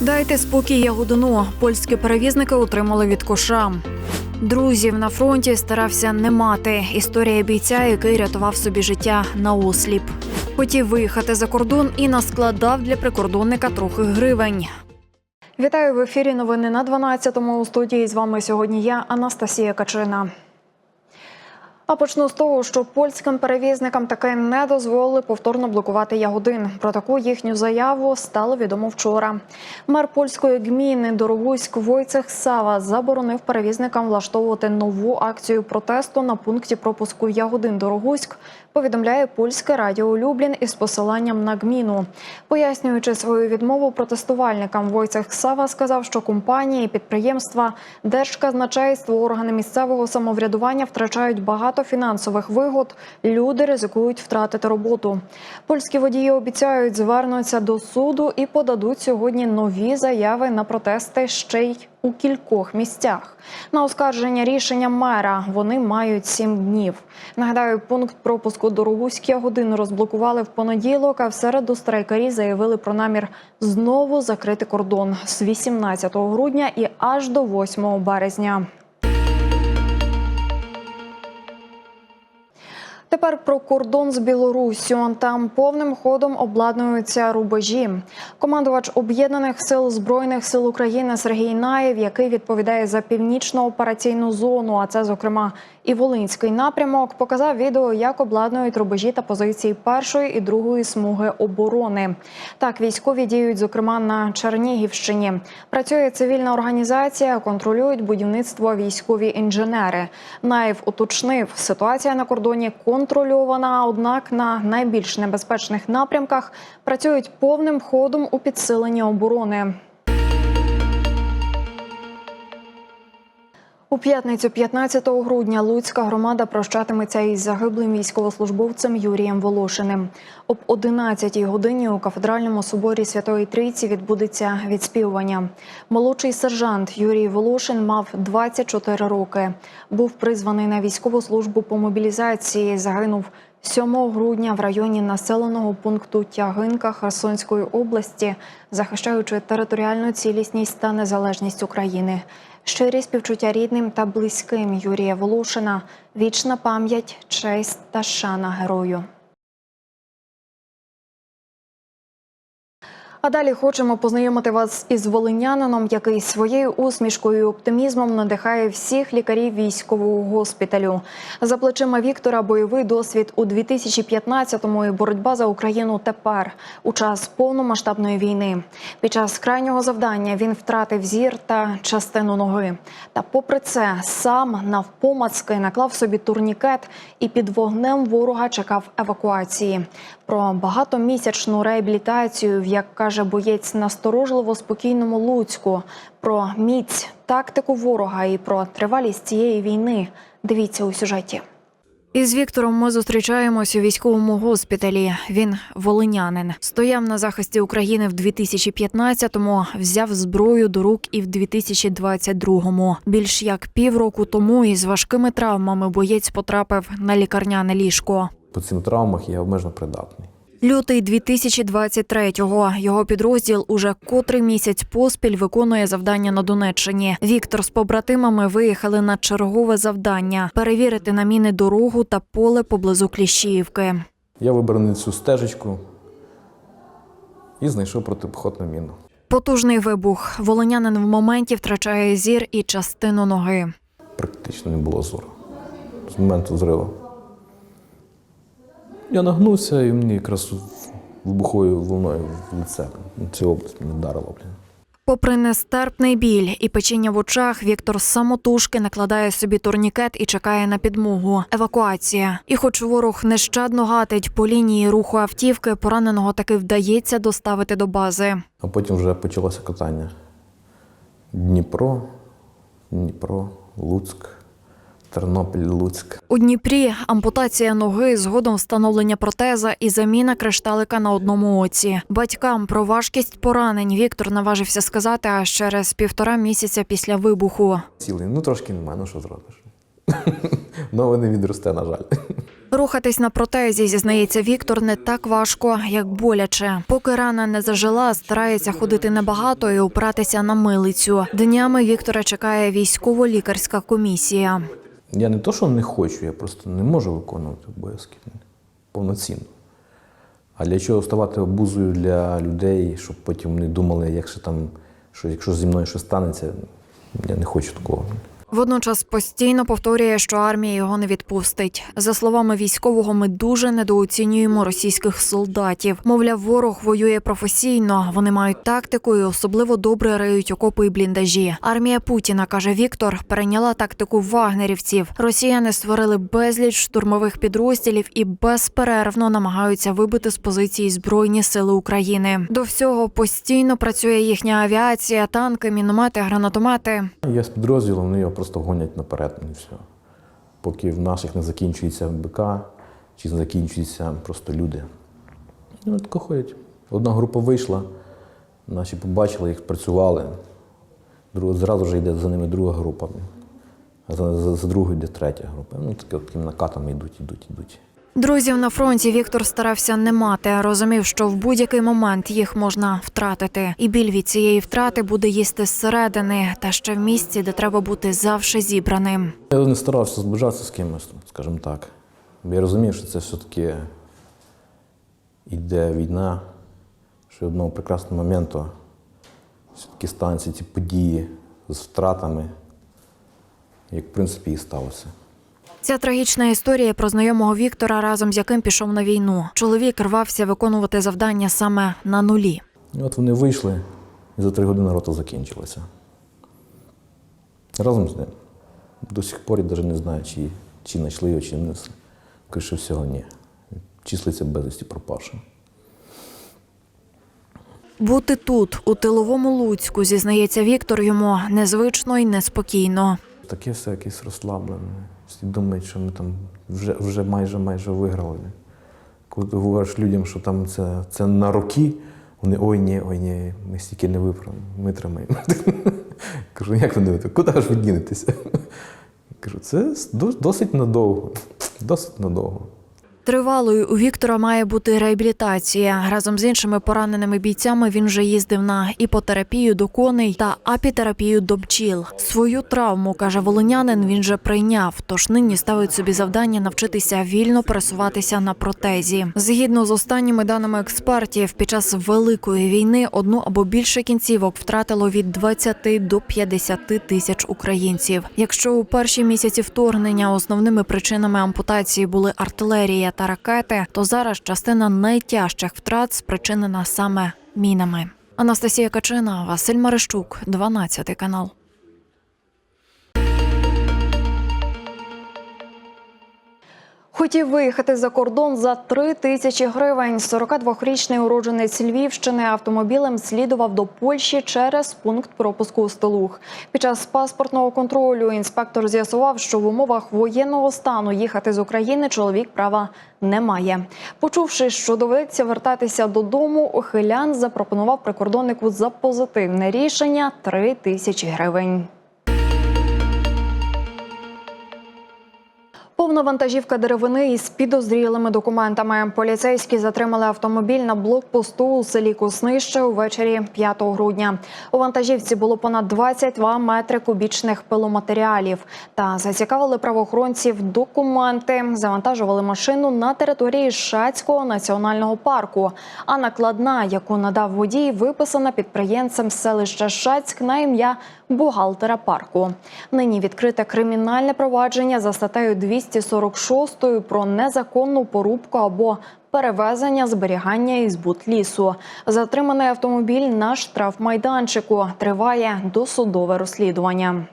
Дайте спокій Ягодину. Польські перевізники отримали від коша. Друзів на фронті старався не мати. Історія бійця, який рятував собі життя на осліп. Хотів виїхати за кордон і наскладав для прикордонника трохи гривень. Вітаю в ефірі. Новини на 12-му. У студії з вами сьогодні я, Анастасія Качина. А почну з того, що польським перевізникам таки не дозволили повторно блокувати Ягодин. Про таку їхню заяву стало відомо вчора. Мер польської гміни Дорогуськ Войцех Сава заборонив перевізникам влаштовувати нову акцію протесту на пункті пропуску Ягодин Дорогуськ. Повідомляє польське радіо Люблін із посиланням на гміну. Пояснюючи свою відмову протестувальникам, Войцех Сава сказав, що компанії, підприємства, держказначейство, органи місцевого самоврядування втрачають багато фінансових вигод. Люди ризикують втратити роботу. Польські водії обіцяють звернуться до суду і подадуть сьогодні нові заяви на протести ще й у кількох місцях. На оскарження рішення мера вони мають сім днів. Нагадаю, пункт пропуску до Рогуськя години розблокували в понеділок. А в середу страйкарі заявили про намір знову закрити кордон з 18 грудня і аж до 8 березня. Тепер про кордон з Білоруссю. Там повним ходом обладнуються рубежі. Командувач об'єднаних сил збройних сил України Сергій Наєв, який відповідає за північну операційну зону, а це зокрема і Волинський напрямок, показав відео, як обладнують рубежі та позиції першої і другої смуги оборони. Так, військові діють, зокрема на Чернігівщині. Працює цивільна організація, контролюють будівництво військові інженери. Наєв уточнив, ситуація на кордоні контрольована, однак на найбільш небезпечних напрямках працюють повним ходом у підсиленні оборони. У п'ятницю, 15 грудня, Луцька громада прощатиметься із загиблим військовослужбовцем Юрієм Волошиним. Об 11-й годині у кафедральному соборі Святої Трійці відбудеться відспівування. Молодший сержант Юрій Волошин мав 24 роки. Був призваний на військову службу по мобілізації. Загинув 7 грудня в районі населеного пункту Тягинка Херсонської області, захищаючи територіальну цілісність та незалежність України. Щирі співчуття рідним та близьким Юрія Волошина, вічна пам'ять, честь та шана герою. А далі хочемо познайомити вас із волинянином, який своєю усмішкою і оптимізмом надихає всіх лікарів військового госпіталю. За плечима Віктора бойовий досвід у 2015-му і боротьба за Україну тепер у час повномасштабної війни. Під час крайнього завдання він втратив зір та частину ноги. Та, попри це, сам навпомацки наклав собі турнікет і під вогнем ворога чекав евакуації. Про багатомісячну реабілітацію, як каже боєць насторожливо спокійному Луцьку, про міць, тактику ворога і про тривалість цієї війни. Дивіться у сюжеті. Із Віктором ми зустрічаємось у військовому госпіталі. Він волинянин. Стояв на захисті України в 2015-му, взяв зброю до рук і в 2022-му. Більш як півроку тому із важкими травмами боєць потрапив на лікарняне ліжко. По цим травмах я обмежено придатний. Лютий 2023-го. Його підрозділ уже котрий місяць поспіль виконує завдання на Донеччині. Віктор з побратимами виїхали на чергове завдання перевірити на міни дорогу та поле поблизу Кліщіївки. Я вибрав цю стежечку і знайшов протипіхотну міну. Потужний вибух. Волонянин в моменті втрачає зір і частину ноги. Практично не було зору. З моменту зриву. Я нагнувся і мені якраз вибуховою волною в лице. Цю область мені вдарило. Блін. Попри нестерпний біль і печіння в очах, Віктор самотужки накладає собі турнікет і чекає на підмогу. Евакуація. І, хоч ворог нещадно гатить по лінії руху автівки, пораненого таки вдається доставити до бази. А потім вже почалося катання. Дніпро, Дніпро, Луцьк, Тернопіль, Луцьк. У Дніпрі ампутація ноги, згодом встановлення протеза і заміна кришталика на одному оці. Батькам про важкість поранень Віктор наважився сказати аж через півтора місяця після вибуху. Цілий. Ну трошки немає, ну що зробиш. Нове не відросте, на жаль. Рухатись на протезі, зізнається Віктор, не так важко, як боляче. Поки рана не зажила, старається ходити небагато і опиратися на милицю. Днями Віктора чекає військово-лікарська комісія. Я не то, що не хочу, я просто не можу виконувати обов'язки повноцінно. А для чого ставати обузою для людей, щоб потім вони думали, якщо там, що якщо зі мною щось станеться, я не хочу такого. Водночас постійно повторює, що армія його не відпустить. За словами військового, ми дуже недооцінюємо російських солдатів. Мовляв, ворог воює професійно. Вони мають тактику і особливо добре риють окопи і бліндажі. Армія Путіна каже Віктор, перейняла тактику вагнерівців. Росіяни створили безліч штурмових підрозділів і безперервно намагаються вибити з позиції збройні сили України. До всього постійно працює їхня авіація, танки, міномети, гранатомети. Я з підрозділом, вони його просто гонять наперед і все. Поки в наших не закінчується БК, чи не закінчуються просто люди. Ну, тако ходять. Одна група вийшла, наші побачили, їх працювали. Друга, зразу ж йде за ними друга група. А за, за, за другою йде третя група. Ну, таке, такими накатами йдуть, йдуть, йдуть. Друзів на фронті Віктор старався не мати, розумів, що в будь-який момент їх можна втратити, і біль від цієї втрати буде їсти зсередини, та ще в місці, де треба бути завжди зібраним. Я не старався зближатися з кимось, скажімо так. Я розумів, що це все-таки йде війна, що одного прекрасного моменту все-таки стануться ці події з втратами, як в принципі і сталося. Ця трагічна історія про знайомого Віктора, разом з яким пішов на війну. Чоловік рвався виконувати завдання саме на нулі. І от вони вийшли, і за три години рота закінчилася. Разом з ним. До сих пор я навіть не знаю, чи, чи знайшли його, чи не. Скоріше всього, ні. Числиться безвісті пропавшим. Бути тут, у тиловому Луцьку, зізнається Віктор, йому незвично і неспокійно. Таке все якесь розслаблене. Всі думають, що ми там вже, вже майже майже виграли. Коли ти говориш людям, що там це, це на роки, вони ой ні, ой ні, ми стільки не виправимо, ми тримаємо. Кажу, як ви думаєте, куди ж ви дінетеся? Кажу, це досить надовго. Досить надовго. Тривалою у Віктора має бути реабілітація. Разом з іншими пораненими бійцями він вже їздив на іпотерапію до коней та апітерапію до бджіл. Свою травму каже волинянин. Він же прийняв. Тож нині ставить собі завдання навчитися вільно пересуватися на протезі. Згідно з останніми даними експертів, під час великої війни одну або більше кінцівок втратило від 20 до 50 тисяч українців. Якщо у перші місяці вторгнення основними причинами ампутації були артилерія та ракети, то зараз частина найтяжчих втрат спричинена саме мінами. Анастасія Качина, Василь Марищук, 12 канал. Хотів виїхати за кордон за три тисячі гривень. 42-річний уродженець Львівщини автомобілем слідував до Польщі через пункт пропуску у Столух. Під час паспортного контролю інспектор з'ясував, що в умовах воєнного стану їхати з України чоловік права не має. Почувши, що доведеться вертатися додому, Охилян запропонував прикордоннику за позитивне рішення три тисячі гривень. Повна вантажівка деревини із підозрілими документами. Поліцейські затримали автомобіль на блокпосту у селі Коснище увечері 5 грудня. У вантажівці було понад 22 метри кубічних пиломатеріалів. Та зацікавили правоохоронців документи. Завантажували машину на території Шацького національного парку. А накладна, яку надав водій, виписана підприємцем селища Шацьк на ім'я бухгалтера парку. Нині відкрите кримінальне провадження за статтею 246 про незаконну порубку або перевезення, зберігання і збут лісу. Затриманий автомобіль на штрафмайданчику. Триває досудове розслідування.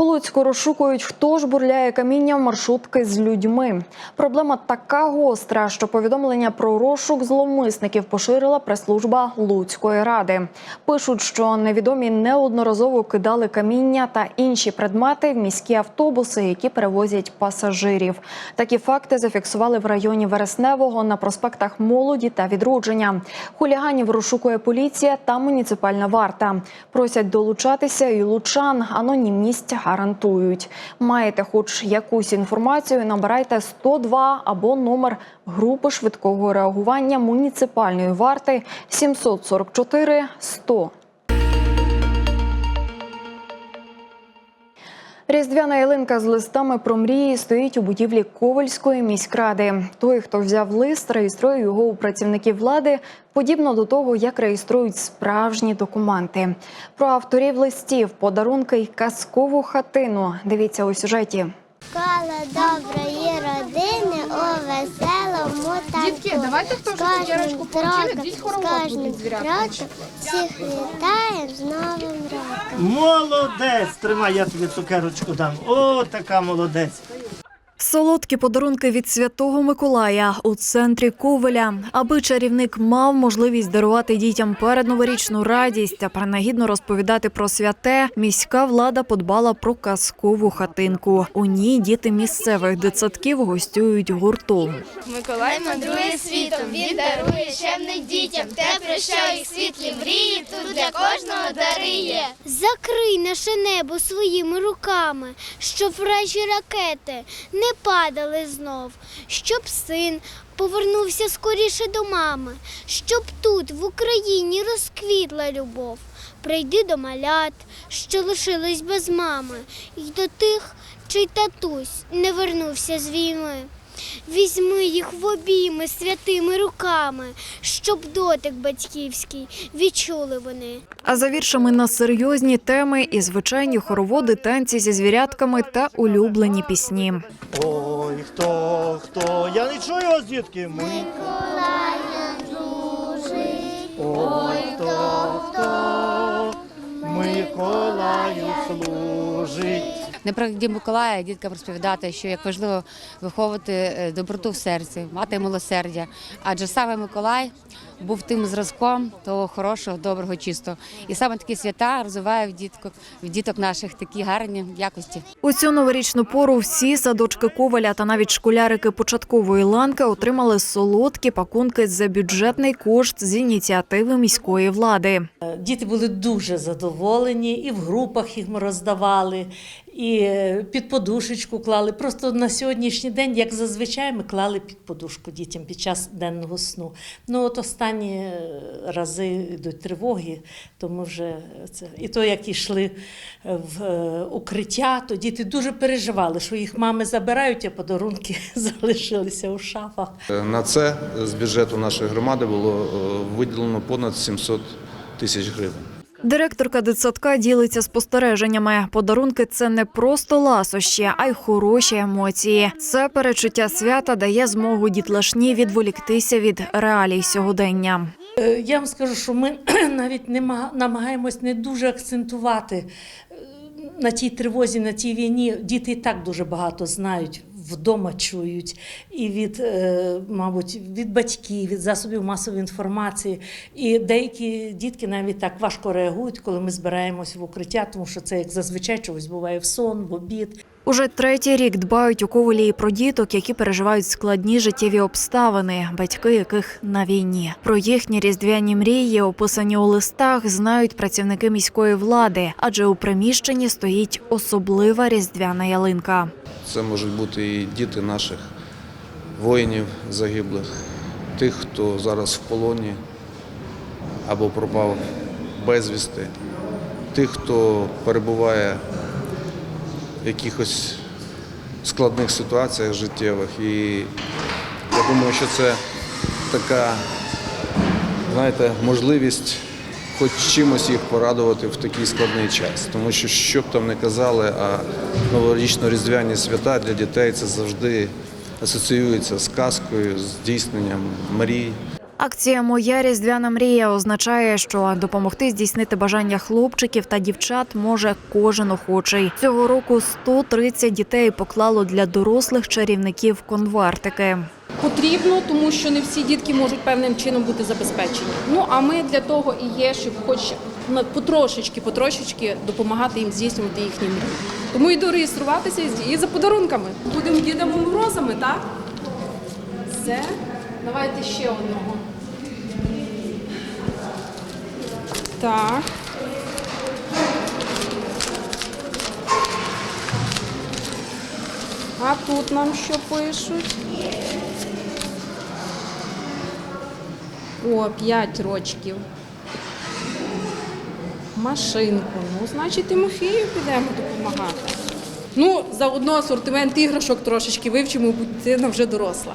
У Луцьку розшукують, хто ж бурляє камінням маршрутки з людьми. Проблема така гостра, що повідомлення про розшук зловмисників поширила прес-служба Луцької ради. Пишуть, що невідомі неодноразово кидали каміння та інші предмети в міські автобуси, які перевозять пасажирів. Такі факти зафіксували в районі Вересневого на проспектах Молоді та Відродження. Хуліганів розшукує поліція та муніципальна варта. Просять долучатися і лучан. Анонімність гарантують. Маєте хоч якусь інформацію, набирайте 102 або номер групи швидкого реагування муніципальної варти 744 100. Різдвяна ялинка з листами про мрії стоїть у будівлі Ковальської міськради. Той, хто взяв лист, реєструє його у працівників влади, подібно до того, як реєструють справжні документи. Про авторів листів, подарунки й казкову хатину. Дивіться у сюжеті. Кала доброї Дітки, давайте хто вже цукерочку кожним получили, з хоровод будуть звіряти. всіх вітаємо з Новим роком. Молодець! Тримай, я тобі цукерочку дам. О, така молодець. Солодкі подарунки від святого Миколая у центрі Ковеля, аби чарівник мав можливість дарувати дітям передноворічну радість та принагідно розповідати про святе. Міська влада подбала про казкову хатинку. У ній діти місцевих дитсадків гостюють гуртом. Миколай мандрує світом, він дарує чемним дітям, те, про що їх світлі мрії, тут для кожного дариє. Закрий наше небо своїми руками, щоб вражі ракети не падали знов, щоб син повернувся скоріше до мами, щоб тут, в Україні, розквітла любов. Прийди до малят, що лишились без мами, і до тих, чий татусь не вернувся з війни. Візьми їх в обійми святими руками, щоб дотик батьківський відчули вони. А за віршами на серйозні теми і звичайні хороводи, танці зі звірятками та улюблені пісні. Ой, хто, хто? Я не чую вас, дітки. Ми... Ой, про Дім Миколая діткам розповідати, що як важливо виховувати е, доброту в серці, мати милосердя. Адже саме Миколай був тим зразком того хорошого, доброго, чистого. І саме такі свята розвиває в діток, в діток наших такі гарні якості. У цю новорічну пору всі садочки Коваля та навіть школярики початкової ланки отримали солодкі пакунки за бюджетний кошт з ініціативи міської влади. Діти були дуже задоволені, і в групах їх ми роздавали, і е, під подушечку клали. Просто на сьогоднішній день, як зазвичай, ми клали під подушку дітям під час денного сну. Ну от останні е, рази йдуть тривоги, то ми вже це. І то, як йшли в е, укриття, то діти дуже переживали, що їх мами забирають, а подарунки залишилися у шафах. На це з бюджету нашої громади було виділено понад 700 тисяч гривень. Директорка дитсадка ділиться спостереженнями. Подарунки це не просто ласощі, а й хороші емоції. Це перечуття свята дає змогу дітлашні відволіктися від реалій сьогодення. Е, Я вам скажу, що ми навіть не ма- намагаємось не дуже акцентувати е, на тій тривозі, на тій війні. Діти і так дуже багато знають. Вдома чують і від, е, мабуть, від батьків, від засобів масової інформації. І деякі дітки навіть так важко реагують, коли ми збираємось в укриття, тому що це як зазвичай чогось буває в сон, в обід. Уже третій рік дбають у Ковелі про діток, які переживають складні життєві обставини, батьки яких на війні. Про їхні різдвяні мрії, описані у листах, знають працівники міської влади, адже у приміщенні стоїть особлива різдвяна ялинка. Це можуть бути і діти наших воїнів загиблих, тих, хто зараз в полоні або пропав безвісти, тих, хто перебуває в якихось складних ситуаціях життєвих. І я думаю, що це така, знаєте, можливість хоч чимось їх порадувати в такий складний час. Тому що, що б там не казали, а новорічно-різдвяні свята для дітей це завжди асоціюється з казкою, з здійсненням мрій. Акція Моя різдвяна мрія означає, що допомогти здійснити бажання хлопчиків та дівчат може кожен охочий. Цього року 130 дітей поклало для дорослих чарівників конвертики. Потрібно, тому що не всі дітки можуть певним чином бути забезпечені. Ну а ми для того і є, щоб хоч потрошечки, потрошечки допомагати їм здійснювати їхні мрії. Тому йду реєструватися і за подарунками. Будемо дідами морозами, так? Все. Давайте ще одного. Так. тут нам що пишуть? О, 5 рочків. Машинку. Ну, значить, Тимофію підемо допомагати. Ну, заодно асортимент іграшок трошечки вивчимо, бо дитина вже доросла.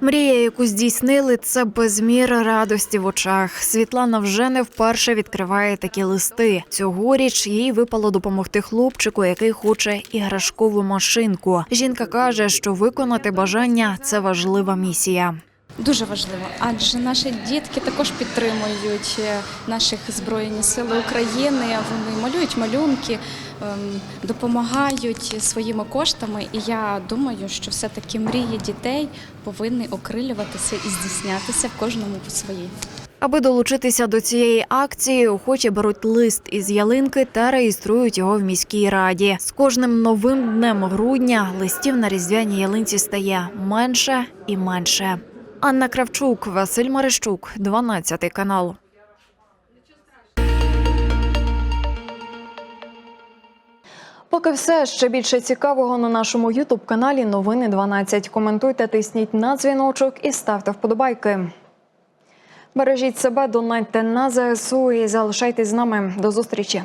Мрія, яку здійснили, це безміра радості в очах. Світлана вже не вперше відкриває такі листи. Цьогоріч їй випало допомогти хлопчику, який хоче іграшкову машинку. Жінка каже, що виконати бажання це важлива місія. Дуже важливо, адже наші дітки також підтримують е, наших збройні сили України. Вони малюють малюнки, ем, допомагають своїми коштами. І я думаю, що все-таки мрії дітей повинні окрилюватися і здійснятися в кожному по своїй. Аби долучитися до цієї акції, охочі беруть лист із ялинки та реєструють його в міській раді. З кожним новим днем грудня листів на різдвяній ялинці стає менше і менше. Анна Кравчук, Василь Марищук, 12 канал. Поки все ще більше цікавого на нашому Ютуб каналі Новини 12. Коментуйте, тисніть на дзвіночок і ставте вподобайки. Бережіть себе, донайте на ЗСУ і залишайтесь з нами. До зустрічі.